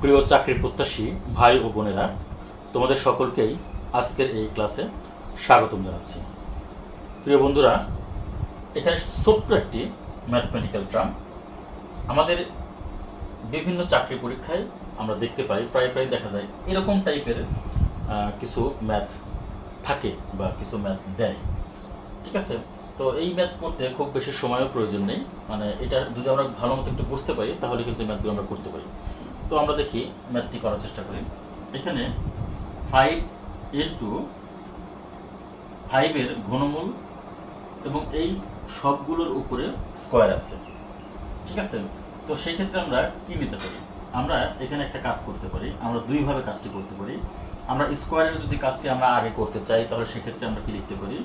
প্রিয় চাকরির প্রত্যাশী ভাই ও বোনেরা, তোমাদের সকলকেই আজকের এই ক্লাসে স্বাগতম জানাচ্ছি। প্রিয় বন্ধুরা, এখানে ছোট্ট একটি ম্যাথমেটিক্যাল ট্রাম আমাদের বিভিন্ন চাকরি পরীক্ষায় আমরা দেখতে পাই, প্রায় প্রায় দেখা যায় এরকম টাইপের কিছু ম্যাথ থাকে বা কিছু ম্যাথ দেয়। ঠিক আছে? তো এই ম্যাথ করতে খুব বেশি সময়ও প্রয়োজন নেই। মানে এটা যদি আমরা ভালো মতো একটু বুঝতে পারি, তাহলে কিন্তু ম্যাথগুলো আমরা করতে পারি। তো আমরা দেখি ম্যাথটি করার চেষ্টা করি। এখানে ফাইভ ইন্টু ফাইভের ঘনমূল এবং এই সবগুলোর উপরে স্কোয়ার আছে। ঠিক আছে? তো সেই ক্ষেত্রে আমরা কি নিতে পারি? আমরা এখানে একটা কাজ করতে পারি, আমরা দুইভাবে কাজটি করতে পারি। আমরা স্কোয়ারের যদি কাজটি আমরা আগে করতে চাই, তাহলে সেক্ষেত্রে আমরা কি লিখতে পারি?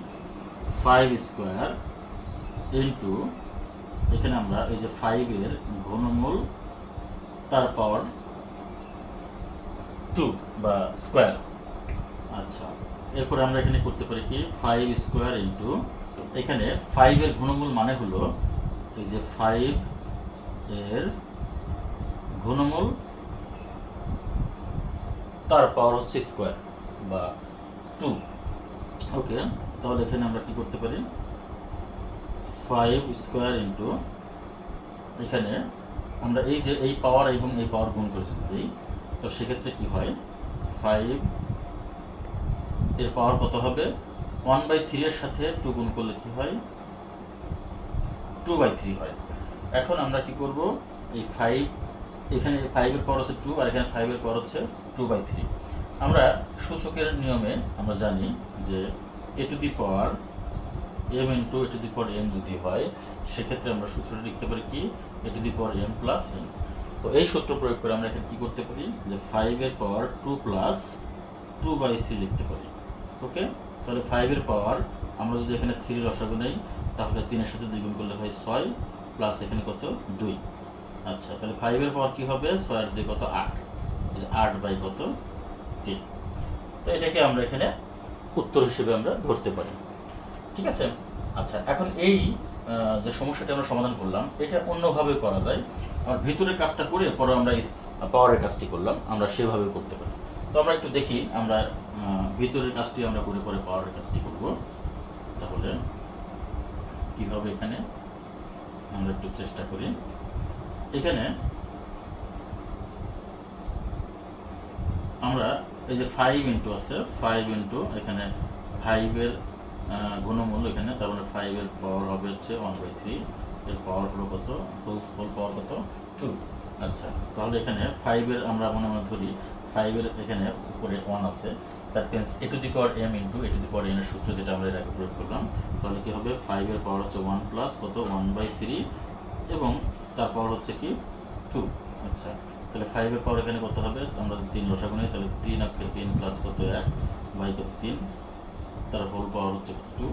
ফাইভ স্কোয়ার ইন্টু এখানে আমরা এই যে ফাইভের ঘনমূল তার পাওয়ার টু বা স্কোয়ার আচ্ছা এরপরে আমরা এখানে করতে পারি কি? ফাইভ স্কোয়ার ইন্টু এখানে ফাইভের ঘনমূল মানে হলো এই যে ফাইভ এর ঘনমূল তার পাওয়ার হচ্ছে স্কোয়ার বা টু ওকে তাহলে এখানে আমরা কি করতে পারি? ফাইভ স্কোয়ার ইন্টু এখানে আমরা এই যে, এই পাওয়ার এবং এই পাওয়ার গুণ করে যদি দিই, তো সেক্ষেত্রে কি হয়? ফাইভ এর পাওয়ার কত হবে? ওয়ান বাই থ্রি এর সাথে টু গুণ করলে কি হয়? টু বাই থ্রি হয়। এখন আমরা কি করব? এই ফাইভ এখানে ফাইভের পাওয়ার হচ্ছে টু আর এখানে ফাইভের পাওয়ার হচ্ছে টু বাই থ্রি আমরা সূচকের নিয়মে আমরা জানি যে A to the power M into A to the power M যদি হয়, সেক্ষেত্রে আমরা সূত্রটি লিখতে পারি কি? A to the power M plus M তো এই সূত্র প্রয়োগ করে আমরা এখানে কি করতে পারি? যে ফাইভের power two plus two by three লিখতে পারি। ওকে তাহলে ফাইভের পাওয়ার আমরা যদি এখানে থ্রি রসাগু নেই, তাহলে তিনের সাথে দুই গুণ করলে হয় ছয় প্লাস এখানে কত? দুই। আচ্ছা তাহলে ফাইভের পাওয়ার কি হবে? ছয়ের দুই কত? আট। আট বাই কত? তিন। তো এটাকে আমরা এখানে উত্তর হিসেবে আমরা ধরতে পারি। ঠিক আছে? আচ্ছা এখন এই যে সমস্যাটি আমরা সমাধান করলাম, এটা অন্যভাবে করা যায়। আমার ভিতরের কাজটা করে পরে আমরা পাওয়ারের কাজটি করলাম, আমরা সেভাবে করতে পারি। তো আমরা একটু দেখি, আমরা ভিতরের কাজটি আমরা করে পরে পাওয়ারের কাজটি করব। তাহলে, কীভাবে এখানে? আমরা একটু চেষ্টা করি। এখানে, আমরা এই যে ফাইভ ইন্টু আছে ফাইভ ইন্টু এখানে ফাইভের ঘনমূল এখানে, তার মানে ফাইভের পাওয়ার হবে হচ্ছে ওয়ান বাই থ্রি এর পাওয়ার হলো কত? হোল হোল পাওয়ার কত? টু আচ্ছা তাহলে এখানে ফাইভের আমরা মনে মনে ধরি ফাইভের এখানে উপরে ওয়ান আছে। That means A to the power M into A to the power N এর সূত্র যেটা আমরা এর আগে প্রয়োগ করলাম। তাহলে কি হবে? ফাইভের পাওয়ার হচ্ছে ওয়ান প্লাস কত? ওয়ান বাই থ্রি এবং তার পাওয়ার হচ্ছে কি? টু আচ্ছা তাহলে ফাইভের পাওয়ার এখানে কত হবে? আমরা তিন লসাগু নিই, তাহলে তিন অক্ষে তিন প্লাস কত? এক। বাই কত? তিন। তার হোল পাওয়ার হচ্ছে টু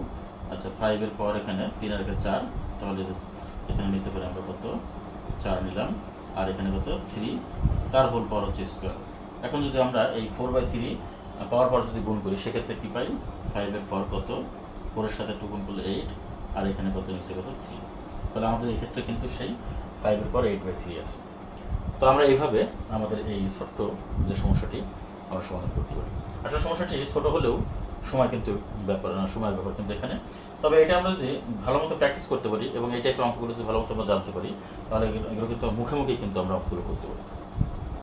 আচ্ছা ফাইভের পাওয়ার এখানে তিন আর একে চার, তাহলে এখানে নিতে পারি আমরা কত? চার নিলাম। আর এখানে কত? থ্রি তার হোল পাওয়ার হচ্ছে স্কোয়ার এখন যদি আমরা এই four by three power power যদি গুণ করি, সেক্ষেত্রে কী পাই? ফাইভের পাওয়ার কত? ফোরের সাথে টু গুণ করলে এইট আর এখানে কত? নিচ্ছে কত? থ্রি তাহলে আমাদের এই ক্ষেত্রে কিন্তু সেই ফাইভের পর এইট বাই থ্রি আছে। তো আমরা এইভাবে আমাদের এই ছোট্ট যে সমস্যাটি, আমরা সমাধান করতে পারি। আসলে সমস্যাটি ছোট হলেও সময় কিন্তু ব্যাপার সময়ের ব্যাপার কিন্তু এখানে। তবে এটা আমরা যদি ভালো মতো প্র্যাকটিস করতে পারি এবং এই টাইপের অঙ্কগুলো যদি ভালো মতো আমরা জানতে পারি, তাহলে এগুলো কিন্তু মুখে মুখে কিন্তু আমরা অঙ্কগুলো করতে পারি